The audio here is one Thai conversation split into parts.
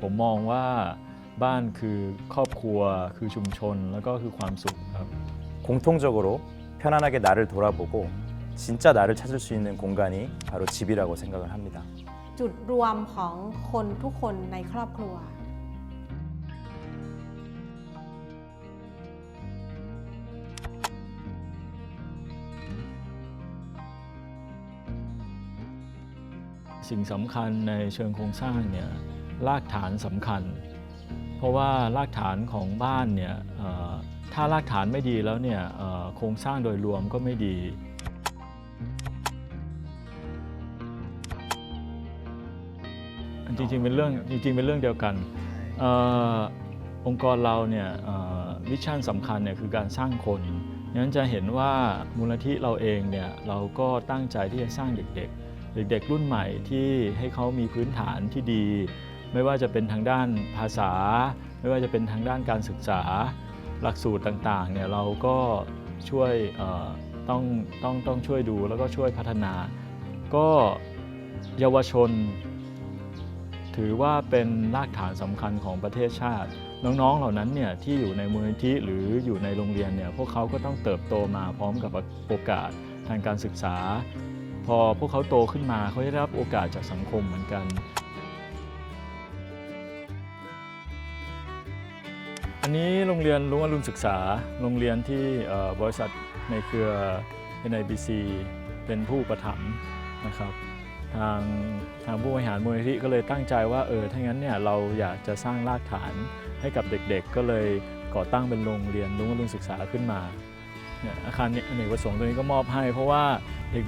ผมมองว่าบ้านคือครอบครัวคือชุมชนแล้วก็คือความสุขครับ 공통적으로 편안하게 나를 돌아보고 진짜 나를 찾을 수 있는 공간이 바로 집이라고 생각을 합니다. จุดรวมของคนทุกคนในครอบครัว สิ่งสำคัญในเชิงโครงสร้างเนี่ย รากฐานสำคัญ เพราะว่ารากฐานของบ้านเนี่ยเอ่อถ้ารากฐานไม่ดีแล้วเนี่ยเอ่อโครงสร้างโดยรวมก็ไม่ดี จริงๆเป็นเรื่องจริงๆเป็นเรื่องเดียวกันเออองค์กรเราเนี่ยวิชั่นสำคัญเนี่ยคือการสร้างคนงั้นจะเห็นว่ามูลนิธิเราเองเนี่ยเราก็ตั้งใจที่จะสร้างเด็กๆ เด็กๆ รุ่นใหม่ที่ให้เขามีพื้นฐานที่ดี ไม่ว่าจะเป็นทางด้านภาษา ไม่ว่าจะเป็นทางด้านการศึกษา หลักสูตรต่างๆเนี่ยเราก็ช่วยต้องต้องต้องช่วยดูแล้วก็ช่วยพัฒนา ก็เยาวชน ถือว่าเป็นรากฐานสำคัญของประเทศชาติ น้องๆเหล่านั้นเนี่ยที่อยู่ในมูลนิธิหรืออยู่ในโรงเรียนเนี่ยพวกเขาก็ต้องเติบโตมาพร้อมกับโอกาสทางการศึกษา พอพวกเขาโตขึ้นมาเขาได้รับโอกาสจากสังคมเหมือนกัน อันนี้โรงเรียนรุ่งอรุณศึกษา โรงเรียนที่บริษัทในเครือ NIBC เป็นผู้ประถมนะครับ ทางทางผู้บริหารมูลนิธิก็เลยตั้งใจว่าเออถ้างั้นเนี่ยเราอยากจะสร้างรากฐานให้กับเด็กๆ ก็เลยก่อตั้งเป็นโรงเรียนรุ่งอรุณศึกษาขึ้นมาเนี่ยอาคารอเนกประสงค์ตัวนี้ก็มอบให้ เพราะว่า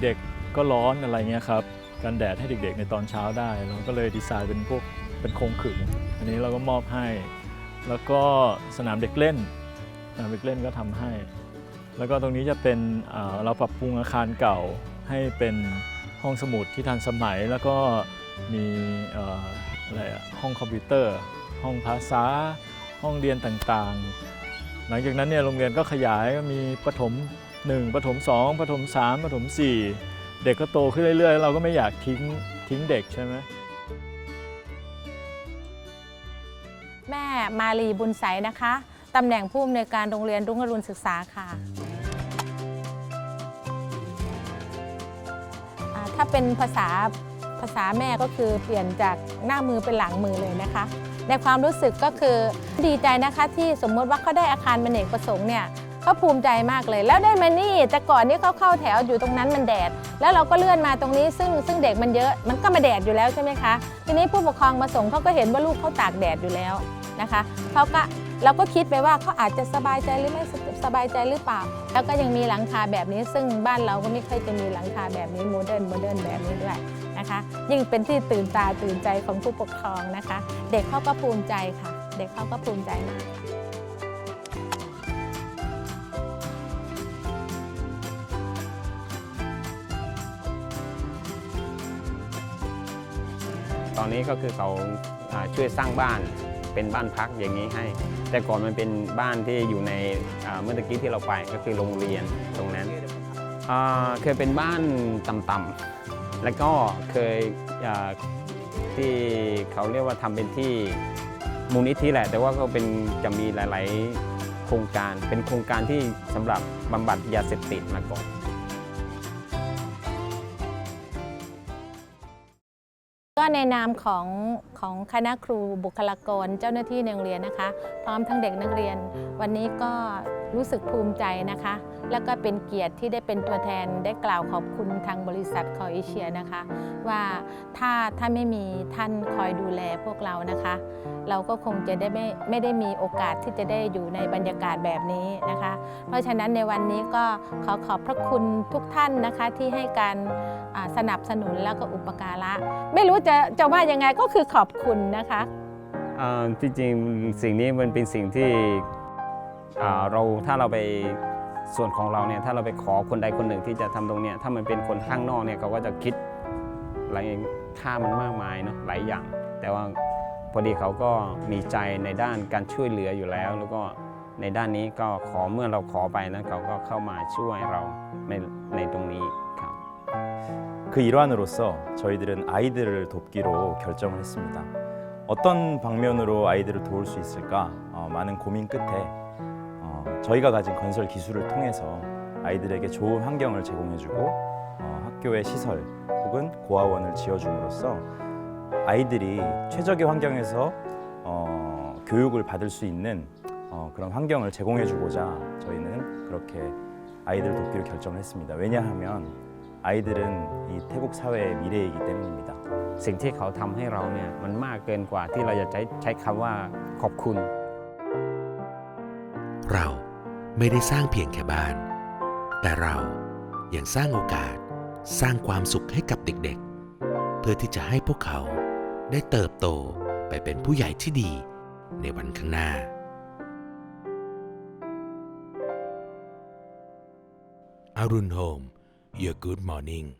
เด็กๆก็ร้อนอะไรเงี้ยครับกันแดดให้เด็กๆในตอนเช้าได้ เราก็เลยดีไซน์เป็นพวกเป็นโครงขึงอันนี้เราก็มอบให้ แล้วก็สนามเด็กเล่นสนามเด็กเล่นก็ทำให้ แล้วก็ตรงนี้จะเป็นเราปรับปรุงอาคารเก่าให้เป็นห้องสมุดที่ทันสมัย แล้วก็มีอะไรอะห้องคอมพิวเตอร์ ห้องภาษา ห้องเรียนต่างๆ หลังจากนั้นเนี่ยโรงเรียนก็ขยายก็มีประถม 1ประถม 2ประถม 3ประถม 4 เด็กก็โตขึ้นเรื่อยๆ เราก็ไม่อยากทิ้งทิ้งเด็กใช่ไหม มาลีบุญใสนะคะ ตำแหน่งผู้อำนวยการโรงเรียนรุ่งอรุณศึกษาค่ะอ่าถ้าเป็นภาษาภาษาแม่ก็คือเปลี่ยนจากหน้ามือเป็นหลังมือเลยนะคะ ในความรู้สึกก็คือดีใจนะคะที่สมมติว่าเขาได้อาคารเป็นเอกประสงค์เนี่ยเขาภูมิใจมากเลย แล้วได้มานี่แต่ก่อนนี้เขาเข้าแถวอยู่ตรงนั้นมันแดด แล้วเราก็เลื่อนมาตรงนี้ซึ่งซึ่งเด็กมันเยอะมันก็มาแดดอยู่แล้วใช่ไหมคะ ทีนี้ผู้ปกครองมาส่งเขาก็เห็นว่าลูกเขาตากแดดอยู่แล้ว นะคะเขาก็เราก็คิดไปว่าเขาอาจจะสบายใจหรือไม่สบายใจหรือเปล่า แล้วก็ยังมีหลังคาแบบนี้ ซึ่งบ้านเราก็ไม่ค่อยจะมีหลังคาแบบนี้โมเดิร์นโมเดิร์นแบบนี้ด้วยนะคะ ยิ่งเป็นที่ตื่นตาตื่นใจของผู้ปกครองนะคะ เด็กเขาก็ภูมิใจค่ะ เด็กเขาก็ภูมิใจมากตอนนี้ก็คือเขาอ่าช่วยสร้างบ้าน เป็นบ้านพักอย่างนี้ให้ แต่ก่อนมันเป็นบ้านที่อยู่ในเมื่อตะกี้ที่เราไปก็คือโรงเรียนตรงนั้นเคยเป็นบ้านต่ำๆแล้วก็เคยที่เขาเรียกว่าทำเป็นที่มูลนิธิแหละ แต่ว่าก็เป็นจะมีหลาย ๆ โครงการเป็นโครงการที่สำหรับบำบัดยาเสพติดมาก่อน ในนามของของคณะครูบุคลากรเจ้าหน้าที่ในโรงเรียนนะคะ พร้อมทั้งเด็กนักเรียน วันนี้ก็รู้สึกภูมิใจนะคะ แล้วก็เป็นเกียรติที่ได้เป็นตัวแทนได้กล่าวขอบคุณทางบริษัทคอเอเชียนะคะ ว่าถ้าถ้าไม่มีท่านคอยดูแลพวกเรานะคะ เราก็คงจะได้ไม่ไม่ได้มีโอกาสที่จะได้อยู่ในบรรยากาศแบบนี้นะคะ เพราะฉะนั้นในวันนี้ก็ขอขอบพระคุณทุกท่านนะคะที่ให้การ สนับสนุนแล้วก็อุปการะ ไม่รู้จะจะว่ายังไงก็คือขอบคุณนะคะอ่จริงๆสิ่งนี้มันเป็นสิ่งที่เราถ้าเราไปส่วนของเราเนี่ยถ้าเราไปขอคนใดคนหนึ่งที่จะทำตรงเนี้ยถ้ามันเป็นคนข้างนอกเนี่ยเขาก็จะคิดหลายค่ามันมากมายเนาะหลายอย่าง แต่ว่าพอดีเขาก็มีใจในด้านการช่วยเหลืออยู่แล้ว แล้วก็ในด้านนี้ก็ขอเมื่อเราขอไปนะเขาก็เข้ามาช่วยเราในในตรงนี้ 그 일환으로서 저희들은 아이들을 돕기로 결정을 했습니다. 어떤 방면으로 아이들을 도울 수 있을까 어, 많은 고민 끝에 어, 저희가 가진 건설 기술을 통해서 아이들에게 좋은 환경을 제공해주고 어, 학교의 시설 혹은 고아원을 지어줌으로써 아이들이 최적의 환경에서 어, 교육을 받을 수 있는 어, 그런 환경을 제공해주고자 저희는 그렇게 아이들 돕기로 결정을 했습니다. 왜냐하면 아이들은 이 태국 사회의 미래이기 때문입니다. สิ่งที่เขาทำให้เราเนี่ยมันมากเกินกว่าที่เราจะใช้ใช้คำว่าขอบคุณ เราไม่ได้สร้างเพียงแค่บ้าน แต่เรายังสร้างโอกาส สร้างความสุขให้กับเด็กๆ เพื่อที่จะให้พวกเขาได้เติบโตไปเป็นผู้ใหญ่ที่ดีในวันข้างหน้า อรุณโฮม Your Good Morning